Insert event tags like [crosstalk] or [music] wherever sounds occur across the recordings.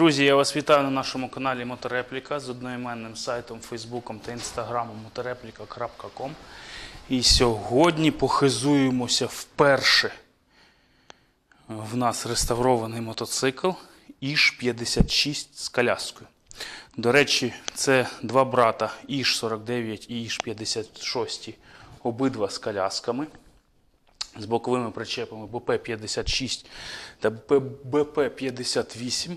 Друзі, я вас вітаю на нашому каналі Моторепліка з одноіменним сайтом, Фейсбуком та інстаграмом motoreplika.com. І сьогодні похизуємося вперше. В нас реставрований мотоцикл Іж 56 з коляскою. До речі, це два брата Іж 49 і Іж 56, обидва з колясками з боковими причепами БП-56 та БП-58.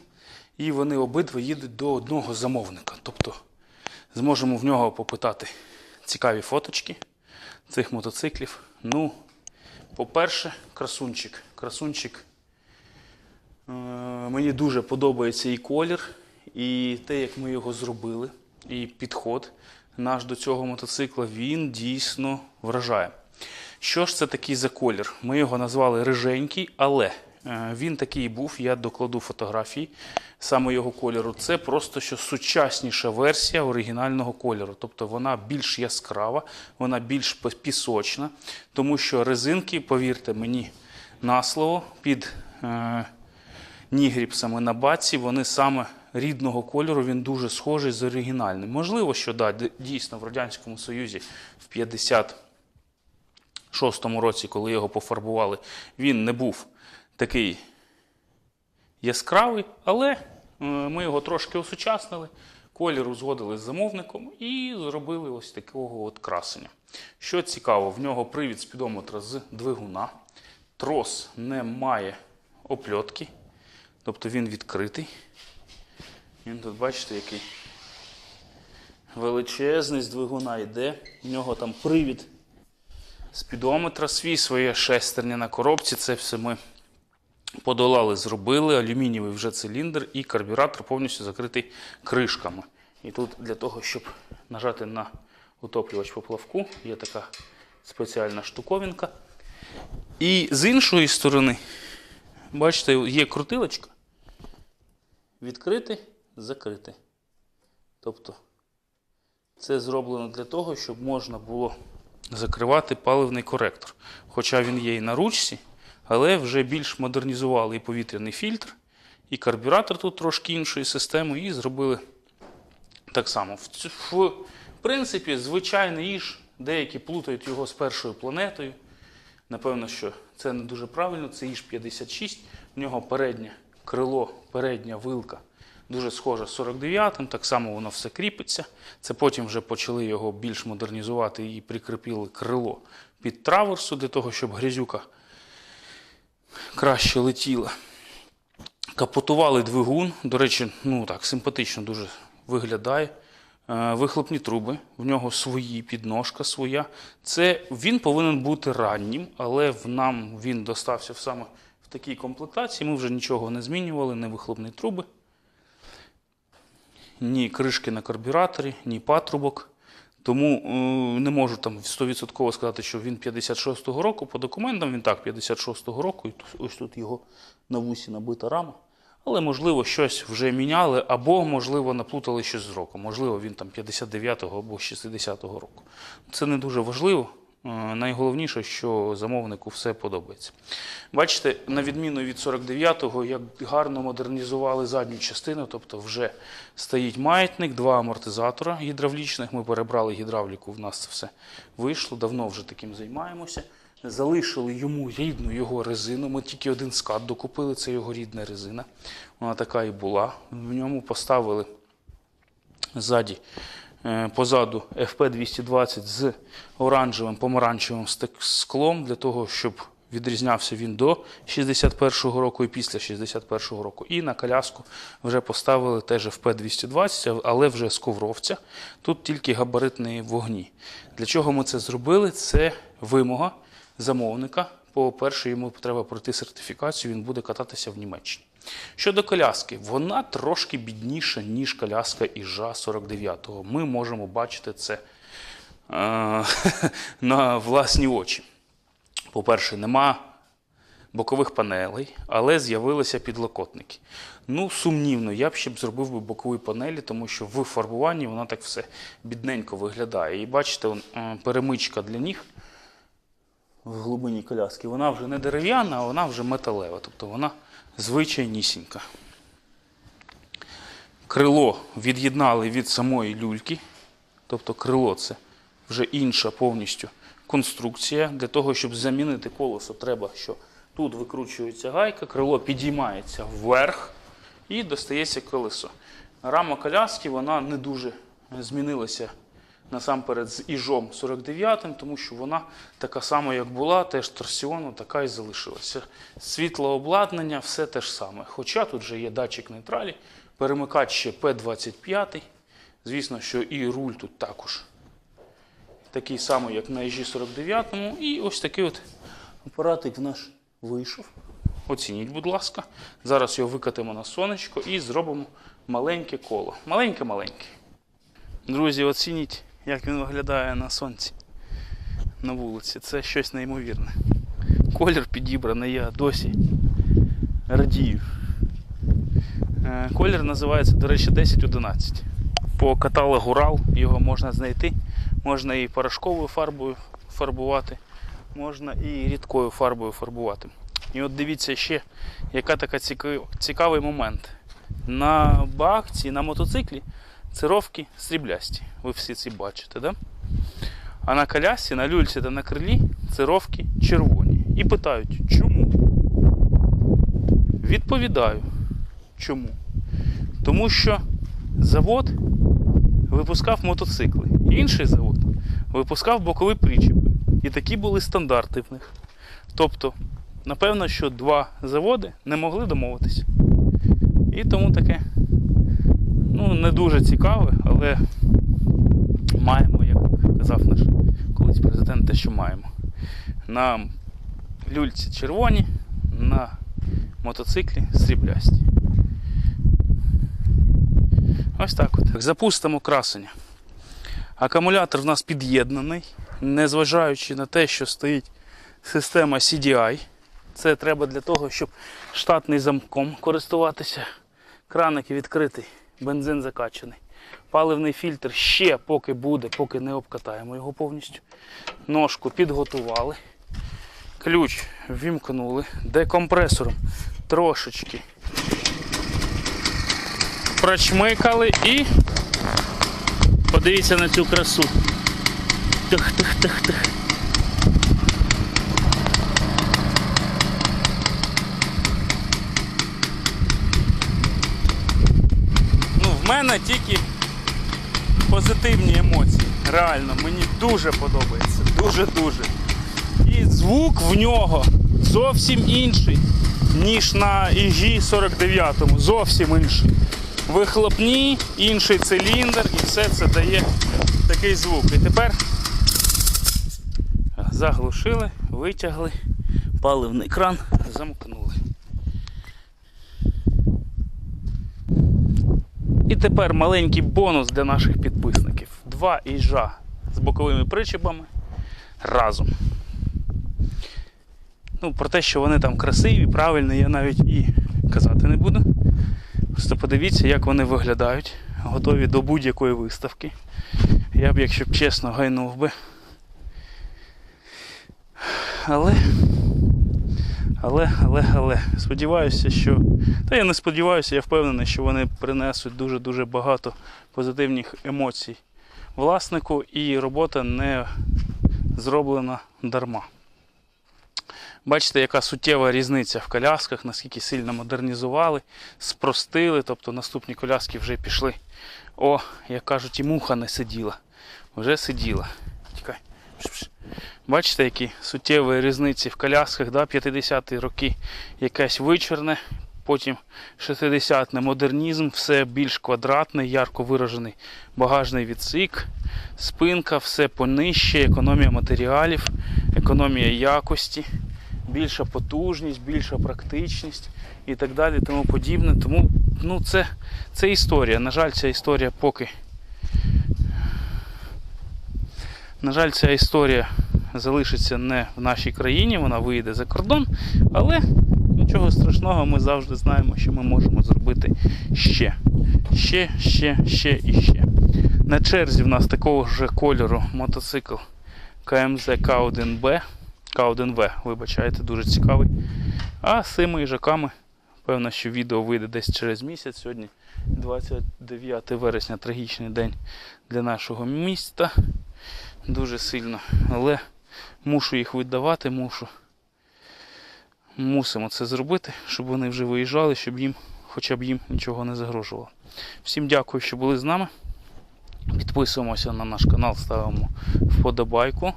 І вони обидва їдуть до одного замовника. Тобто зможемо в нього попитати цікаві фоточки цих мотоциклів. Ну, по-перше, красунчик. Красунчик. Е, Мені дуже подобається і колір, і те, як ми його зробили, і підход наш до цього мотоцикла, він дійсно вражає. Що ж це такий за колір? Ми його назвали риженький, але він такий був. Я докладу фотографії саме його кольору. Це просто що сучасніша версія оригінального кольору. Тобто вона більш яскрава, вона більш пісочна, тому що резинки, повірте мені на слово, під е, нігріпсами на баці, вони саме рідного кольору, він дуже схожий з оригінальним. Можливо, що да, дійсно в Радянському Союзі в 50 шостому році, коли його пофарбували, він не був такий яскравий, але е, ми його трошки осучаснили, колір узгодили з замовником і зробили ось такого от красення. Що цікаво, в нього привід спідометра з двигуна, трос не має опльотки, тобто він відкритий. Він тут, бачите, який величезний з двигуна йде. В нього там привід спідометра свій, своє шестерня на коробці. Це все ми подолали, зробили. Алюмінієвий вже циліндр і карбюратор повністю закритий кришками. І тут для того, щоб нажати на утоплювач поплавку, є така спеціальна штуковинка. І з іншої сторони, бачите, є крутилочка. Відкрити, закрити. Тобто це зроблено для того, щоб можна було закривати паливний коректор. Хоча він є і на ручці, але вже більш модернізували і повітряний фільтр, і карбюратор тут трошки іншої системи, і зробили так само. В, принципі, звичайний іж, деякі плутають його з першою планетою. Напевно, що це не дуже правильно. Це іж 56. В нього переднє крило, передня вилка дуже схожа з 49-м. Так само воно все кріпиться. Це потім вже почали його більш модернізувати і прикріпили крило під траверсу для того, щоб грязюка краще летіла. Капотували двигун. До речі, ну так, симпатично дуже виглядає. Е, Вихлопні труби, в нього свої, підножка своя. Це він повинен бути раннім, але в нам він достався саме в такій комплектації. Ми вже нічого не змінювали, не вихлопні труби, ні кришки на карбюраторі, ні патрубок. Тому е, не можу там 100% сказати, що він 56-го року. По документам він так, 56-го року, і ось тут його на вусі набита рама. Але, можливо, щось вже міняли, або, можливо, наплутали щось з роком. Можливо, він там 59-го або 60-го року. Це не дуже важливо. Е, Найголовніше, що замовнику все подобається. Бачите, на відміну від 49-го, як гарно модернізували задню частину, тобто вже стоїть маятник, два амортизатора гідравлічних. Ми перебрали гідравліку, в нас це все вийшло. Давно вже таким займаємося. Залишили йому рідну його резину. Ми тільки один скат докупили, це його рідна резина. Вона така і була. В ньому поставили ззаді, позаду FP220 з оранжевим помаранчевим склом для того, щоб відрізнявся він до 61-го року і після 61-го року. І на коляску вже поставили теж FP220, але вже з ковровця. Тут тільки габаритні вогні. Для чого ми це зробили? Це вимога замовника. По-перше, йому треба пройти сертифікацію, він буде кататися в Німеччині. Щодо коляски, вона трошки бідніша, ніж коляска Іжа 49-го. Ми можемо бачити це е- [laughs] на власні очі. По-перше, нема бокових панелей, але з'явилися підлокотники. Ну, сумнівно, я б ще б зробив би бокові панелі, тому що в фарбуванні воно так все бідненько виглядає. І бачите, е, перемичка для ніг в глибині коляски, вона вже не дерев'яна, а вона вже металева, тобто вона звичайнісінька. Крило від'єднали від самої люльки. Тобто крило це вже інша повністю конструкція. Для того, щоб замінити колесо, треба, що тут викручується гайка, крило підіймається вверх і достається колесо. Рама коляски вона не дуже змінилася насамперед з Іжом 49-м, тому що вона така сама, як була, теж торсіону, така і залишилася. Світлообладнання, все те ж саме. Хоча тут вже є датчик нейтралі, перемикач ще P25. Звісно, що і руль тут також такий самий, як на EG 49-му. І ось такий от апаратик наш вийшов. Оцініть, будь ласка. Зараз його викатимо на сонечко і зробимо маленьке коло. Маленьке-маленьке. Друзі, оцініть, як він виглядає на сонці на вулиці. Це щось неймовірне. Колір підібраний, я досі радію. Е, Колір називається, до речі, 1011. По каталогу RAL його можна знайти. Можна і порошковою фарбою фарбувати, можна і рідкою фарбою фарбувати. І от дивіться ще, яка така цікав- цікавий момент. На бахці, на мотоциклі цировки сріблясті. Ви всі ці бачите, да? А на колясці, на люльці та на крилі цировки червоні. І питають, чому? Відповідаю, чому? Тому що завод випускав мотоцикли. Інший завод випускав бокові причіпи. І такі були стандарти в них. Тобто, напевно, що два заводи не могли домовитися. І тому таке не дуже цікаве, але маємо, як казав наш колись президент, те, що маємо. На люльці червоні, на мотоциклі сріблясті. Ось так от. Запустимо красення. Акумулятор в нас під'єднаний, незважаючи на те, що стоїть система CDI. Це треба для того, щоб штатний замком користуватися. Краник відкритий, бензин закачаний. Паливний фільтр ще поки буде, поки не обкатаємо його повністю. Ножку підготували. Ключ вімкнули. Декомпресором трошечки прочмикали і подивіться на цю красу. Тих, тих, тих, тих. Ну, в мене тільки позитивні емоції. Реально, мені дуже подобається. Дуже-дуже. І звук в нього зовсім інший, ніж на EG 49. Зовсім інший. Вихлопні, інший циліндр, і все це дає такий звук. І тепер заглушили, витягли, паливний кран, замкнули. І тепер маленький бонус для наших підписників. Два іжа з боковими причепами разом. Ну, про те, що вони там красиві, правильні, я навіть і казати не буду. Просто подивіться, як вони виглядають, готові до будь-якої виставки. Я б, якщо б чесно, гайнув би. Але, але, але, але, сподіваюся, що. Та я не сподіваюся, я впевнений, що вони принесуть дуже-дуже багато позитивних емоцій власнику і робота не зроблена дарма. Бачите, яка суттєва різниця в колясках, наскільки сильно модернізували, спростили, тобто наступні коляски вже пішли. О, як кажуть, і муха не сиділа. Вже сиділа. Бачите, які суттєві різниці в колясках, да? 50-ті роки якесь вичорне, потім 60-не модернізм, все більш квадратний, ярко виражений багажний відсік, спинка, все понижче, економія матеріалів, економія якості більша потужність, більша практичність і так далі, тому подібне. Тому ну, це, це історія. На жаль, ця історія поки. На жаль, ця історія залишиться не в нашій країні, вона вийде за кордон, але нічого страшного, ми завжди знаємо, що ми можемо зробити ще. Ще, ще, ще і ще. На черзі в нас такого ж кольору мотоцикл КМЗ К1Б. К1В, вибачайте, дуже цікавий. А з цими їжаками Певно, що відео вийде десь через місяць. Сьогодні 29 вересня, трагічний день для нашого міста. Дуже сильно. Але мушу їх віддавати, мушу. Мусимо це зробити, щоб вони вже виїжджали, щоб їм, хоча б їм нічого не загрожувало. Всім дякую, що були з нами. Підписуємося на наш канал, ставимо вподобайку.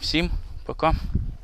Всім пока.